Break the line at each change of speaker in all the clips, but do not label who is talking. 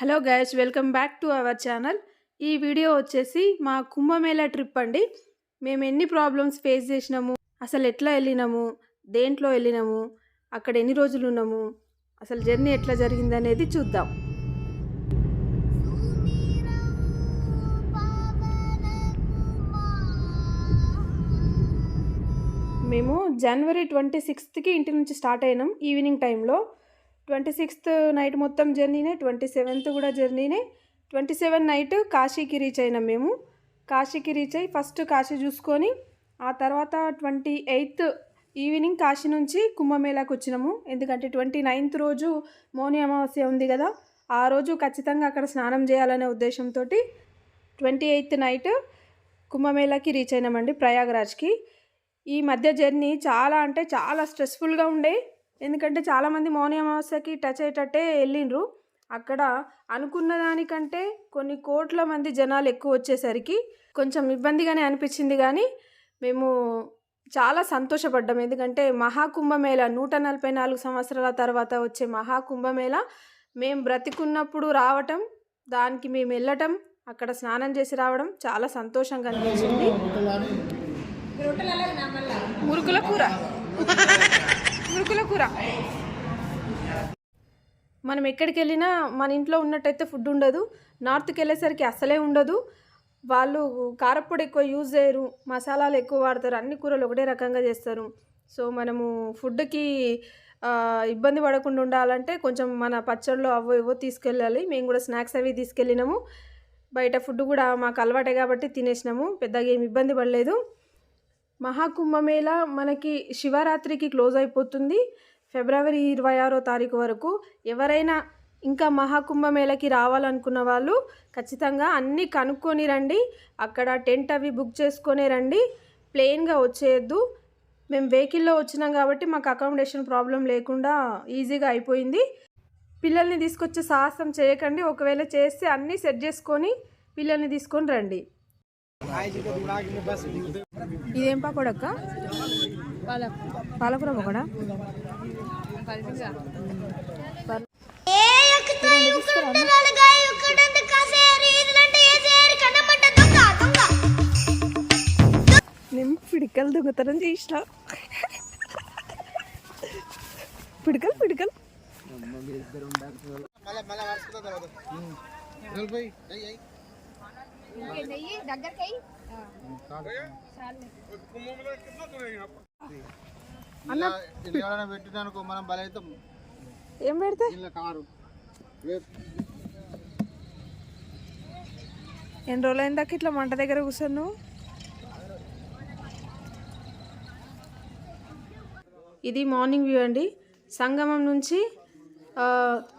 Hello guys welcome back to our channel. ఈ video వచ్చేసి మా కుంభమేళా ట్రిప్ అండి. మేము ఎన్ని ప్రాబ్లమ్స్ ఫేస్ చేసినాము అసలు ఎట్లా వెళ్ళినాము దేంట్లో వెళ్ళినాము అక్కడ ఎన్ని రోజులు ఉన్నాము అసలు జర్నీ ఎట్లా జరిగింది అనేది చూద్దాం. మేము జనవరి ట్వంటీ సిక్స్త్కి ఇంటి నుంచి స్టార్ట్ అయినాం ఈవినింగ్ టైంలో. ట్వంటీ సిక్స్త్ నైట్ మొత్తం జర్నీనే ట్వంటీ సెవెంత్ కూడా జర్నీనే. ట్వంటీ సెవెన్ నైట్ కాశీకి రీచ్ అయినాం మేము. కాశీకి రీచ్ అయ్యి ఫస్ట్ కాశీ చూసుకొని ఆ తర్వాత ట్వంటీ ఎయిత్ ఈవినింగ్ కాశీ నుంచి కుంభమేళాకు వచ్చినాము. ఎందుకంటే ట్వంటీ నైన్త్ రోజు మౌని అమావాస్య ఉంది కదా ఆ రోజు ఖచ్చితంగా అక్కడ స్నానం చేయాలనే ఉద్దేశంతో ట్వంటీ ఎయిత్ నైట్ కుంభమేళాకి రీచ్ అయినామండి ప్రయాగరాజ్కి. ఈ మధ్య జర్నీ చాలా అంటే చాలా స్ట్రెస్ఫుల్గా ఉండే. ఎందుకంటే చాలామంది మౌని అమావాస్యకి టచ్ అయ్యేటట్టే వెళ్ళిండ్రు. అక్కడ అనుకున్న దానికంటే కొన్ని కోట్ల మంది జనాలు ఎక్కువ వచ్చేసరికి కొంచెం ఇబ్బందిగానే అనిపించింది కానీ మేము చాలా సంతోషపడ్డాం. ఎందుకంటే మహాకుంభమేళ నూట నలభై నాలుగు సంవత్సరాల తర్వాత వచ్చే మహాకుంభమేళ మేము బ్రతికున్నప్పుడు రావటం దానికి మేము వెళ్ళటం అక్కడ స్నానం చేసి రావడం చాలా సంతోషంగా అనిపించింది. మురుకుల కూర. మురుకుల కూర. మనం ఎక్కడికి వెళ్ళినా మన ఇంట్లో ఉన్నట్టయితే ఫుడ్ ఉండదు. నార్త్కి వెళ్ళేసరికి అసలే ఉండదు. వాళ్ళు కారప్పొడి ఎక్కువ యూజ్ చేయరు. మసాలాలు ఎక్కువ వాడతారు. అన్ని కూరలు ఒకటే రకంగా చేస్తారు. సో మనము ఫుడ్కి ఇబ్బంది పడకుండా ఉండాలంటే కొంచెం మన పచ్చళ్ళు అవో ఇవో తీసుకెళ్ళాలి. మేము కూడా స్నాక్స్ అవి తీసుకెళ్ళినాము. బయట ఫుడ్ కూడా మాకు అలవాటే కాబట్టి తినేసినాము. పెద్దగా ఏమి ఇబ్బంది పడలేదు. మహాకుంభమేళ మనకి శివరాత్రికి క్లోజ్ అయిపోతుంది. ఫిబ్రవరి ఇరవై ఆరో తారీఖు వరకు ఎవరైనా ఇంకా మహాకుంభమేళకి రావాలనుకున్న వాళ్ళు ఖచ్చితంగా అన్నీ కనుక్కొని రండి. అక్కడ టెంట్ అవి బుక్ చేసుకొని రండి. ప్లెయిన్గా వచ్చేయద్దు. మేము వెహికల్లో వచ్చినాం కాబట్టి మాకు అకామిడేషన్ ప్రాబ్లం లేకుండా ఈజీగా అయిపోయింది. పిల్లల్ని తీసుకొచ్చే సాహసం చేయకండి. ఒకవేళ చేస్తే అన్నీ సెట్ చేసుకొని పిల్లల్ని తీసుకొని రండి. ఇదేం పకోడక్క పాలకూర పకోడా? నేను పిడికలు దొంగతనం చేసిన. పిడికలు పిడికలు. అన్న
మనం బలైతాం
ఏం పెడితే?
కారు
ఎన్ని రోజులు అయిందాక ఇట్లా మంట దగ్గర కూర్చొని ఇది మార్నింగ్ వ్యూ అండి. సంగమం నుంచి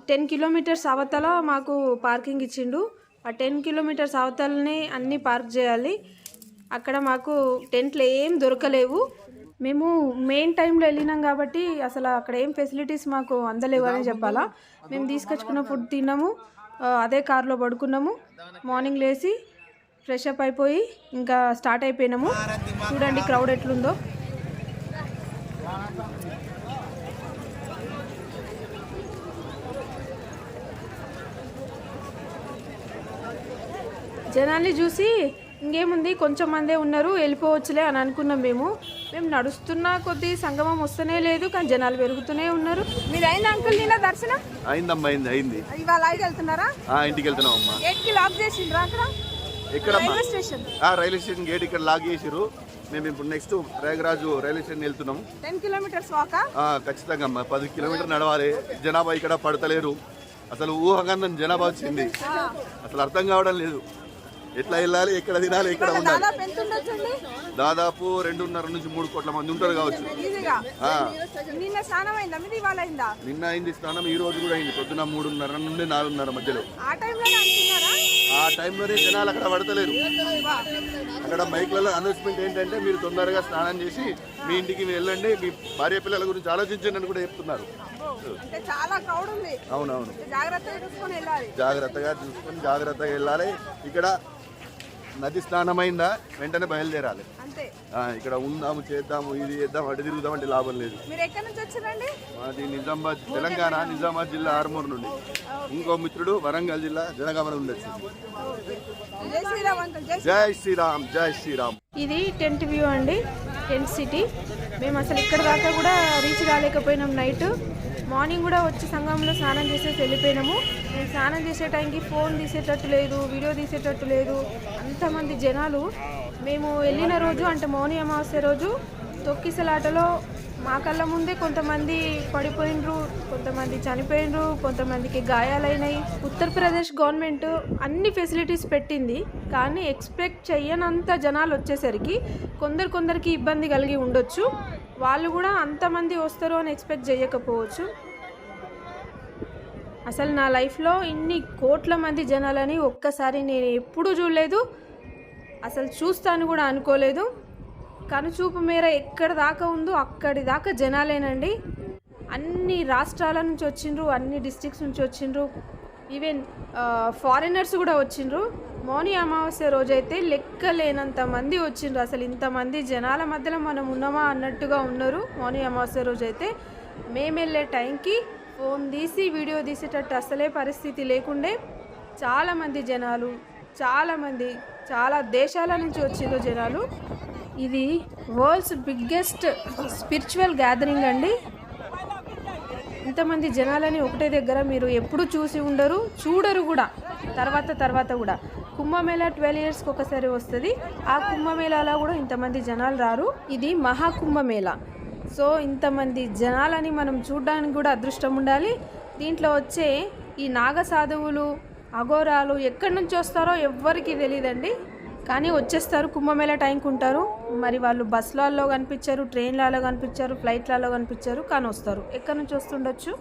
టెన్ కిలోమీటర్స్ అవతల మాకు పార్కింగ్ ఇచ్చిండు. ఆ టెన్ కిలోమీటర్స్ అవతలనే అన్నీ పార్క్ చేయాలి. అక్కడ మాకు టెంట్లు ఏం దొరకలేవు. మేము మెయిన్ టైంలో వెళ్ళినాం కాబట్టి అసలు అక్కడ ఏం ఫెసిలిటీస్ మాకు అందలేవు అని చెప్పాలా. మేము తీసుకొచ్చుకున్న ఫుడ్ తిన్నాము. అదే కార్లో పడుకున్నాము. మార్నింగ్ లేచి ఫ్రెష్ అప్ అయిపోయి ఇంకా స్టార్ట్ అయిపోయినాము. చూడండి క్రౌడ్ ఎట్లుందో. జనాల్ని చూసి ఇంకేముంది కొంచెం మందే ఉన్నారు వెళ్ళిపోవచ్చులే అని అనుకున్నాం మేము. మేము నడుస్తున్న కొద్దీ సంగమం వస్తూనే లేదు కానీ జనాలు పెరుగుతూనే ఉన్నారు. మీరు అయింది అంకుల్ నిన్న దర్శనం?
అయిందమ్మా అయింది అయింది.
ఇవాళ ఐదు వెళ్తున్నారా?
ఇంటికి వెళ్తున్నాం అమ్మా
గేట్కి లాక్ చేసిండ్రా అక్కడ?
ఎక్కడమ్మా?
Railway station.
ఆ, రైల్వే స్టేషన్ గేట్ ఇక్కడ లాగ్ చేసిరు మేము ఇప్పుడు నెక్స్ట్ ప్రయాగరాజు రైల్వే స్టేషన్ వెళ్తున్నాం.
టెన్ కిలోమీటర్స్ వాకా
ఖచ్చితంగా అమ్మా. పది కిలోమీటర్ నడవాలి. జనాభా ఇక్కడ పడతలేరు. అసలు ఊహగంధం జనాభా వచ్చింది. అసలు అర్థం కావడం లేదు. ఎట్లా వెళ్ళాలి ఎక్కడ తినాలి ఎక్కడ ఉండాలి?
దాదాపు
రెండున్నర నుంచి మూడు కోట్ల మంది ఉంటారు కావచ్చు.
నిన్న అయిందా?
స్నానం ఈ రోజు కూడా అయింది. పొద్దున మూడున్నర నుండి నాలుగున్నర మధ్యలో.
ఆ టైంలోనే
జనాలు అక్కడ పడతలేరు. అక్కడ మైక్లలో అనౌన్స్మెంట్ ఏంటంటే మీరు తొందరగా స్నానం చేసి మీ ఇంటికి వెళ్ళండి మీ భార్య పిల్లల గురించి ఆలోచించండి అని కూడా చెప్తున్నారు. అవునవును.
జాగ్రత్తగా చూసుకొని
జాగ్రత్తగా వెళ్ళాలి. ఇక్కడ నది స్నానం అయిందా వెంటనే బయలుదేరాలి.
అంతే.
అంతే
ఆ, ఇక్కడ ఉందాము చేద్దాము ఇది చేద్దాం అటు తిరుగుదాం అంటే లాభం లేదు.
మీరు ఎక్కడి నుంచి వచ్చారండి?
మాది నిజామాబాద్ తెలంగాణ నిజామాబాద్ జిల్లా ఆర్మూర్ నుండి. ఇంకో మిత్రుడు వరంగల్ జిల్లా జనగామ నుండి వచ్చింది
జై శ్రీరామ్ అంకుల్ జై
జై శ్రీరామ్ జై శ్రీరామ్.
ఇది టెంట్ వ్యూ అండి టెంట్ సిటీ. మేము అసలు ఇక్కడ దాకా కూడా రీచ్ కాలేకపోయినాం నైట్. మార్నింగ్ కూడా వచ్చి సంఘంలో స్నానం చేసేసి వెళ్ళిపోయినాము. నేను స్నానం చేసే టైంకి ఫోన్ తీసేటట్టు లేదు వీడియో తీసేటట్టు లేదు. అంతమంది జనాలు. మేము వెళ్ళిన రోజు అంటే మౌని అమావాస్య రోజు తొక్కిసలాటలో మా కళ్ళ ముందే కొంతమంది పడిపోయినరు కొంతమంది చనిపోయినరు కొంతమందికి గాయాలైనాయి. ఉత్తరప్రదేశ్ గవర్నమెంట్ అన్ని ఫెసిలిటీస్ పెట్టింది. కానీ ఎక్స్పెక్ట్ చెయ్యనంత జనాలు వచ్చేసరికి కొందరు కొందరికి ఇబ్బంది కలిగి ఉండొచ్చు. వాళ్ళు కూడా అంతమంది వస్తారు అని ఎక్స్పెక్ట్ చేయకపోవచ్చు. అసలు నా లైఫ్లో ఇన్ని కోట్ల మంది జనాలని ఒక్కసారి నేను ఎప్పుడూ చూడలేదు. అసలు చూస్తాను కూడా అనుకోలేదు. కనుచూపు మేర ఎక్కడి దాకా ఉందో అక్కడి దాకా జనాలేనండి. అన్ని రాష్ట్రాల నుంచి వచ్చిండ్రు అన్ని డిస్టిక్స్ నుంచి వచ్చిండ్రు. ఈవెన్ ఫారినర్స్ uh, కూడా వచ్చిండ్రు. మౌని అమావాస్య రోజైతే లెక్కలేనంత మంది వచ్చిండ్రు. అసలు ఇంతమంది జనాల మధ్యలో మనం ఉన్నామా అన్నట్టుగా ఉన్నారు మౌని అమావాస్య రోజైతే. మేము వెళ్ళే టైంకి ఫోన్ తీసి వీడియో తీసేటట్టు అసలే పరిస్థితి లేకుండే చాలామంది జనాలు చాలామంది చాలా దేశాల నుంచి వచ్చిండ్రు జనాలు. ఇది వరల్డ్స్ బిగ్గెస్ట్ స్పిరిచువల్ గ్యాదరింగ్ అండి. ఇంతమంది జనాలని ఒకటే దగ్గర మీరు ఎప్పుడు చూసి ఉండరు చూడరు కూడా. తర్వాత తర్వాత కూడా. కుంభమేళా ట్వెల్వ్ ఇయర్స్కి ఒకసారి వస్తుంది. ఆ కుంభమేళాలో కూడా ఇంతమంది జనాలు రారు. ఇది మహాకుంభమేళా. సో ఇంతమంది జనాలని మనం చూడడానికి కూడా అదృష్టం ఉండాలి. దీంట్లో వచ్చే ఈ నాగ సాధువులు అఘోరాలు ఎక్కడి నుంచి వస్తారో ఎవ్వరికీ తెలియదండి కానీ వచ్చేస్తారు కుంభమేళ టైంకి ఉంటారు. మరి వాళ్ళు బస్సులలో కనిపించారు ట్రైన్లలో కనిపించారు ఫ్లైట్లలో కనిపించారు కానీ వస్తారు. ఎక్కడి నుంచి వస్తుండొచ్చు?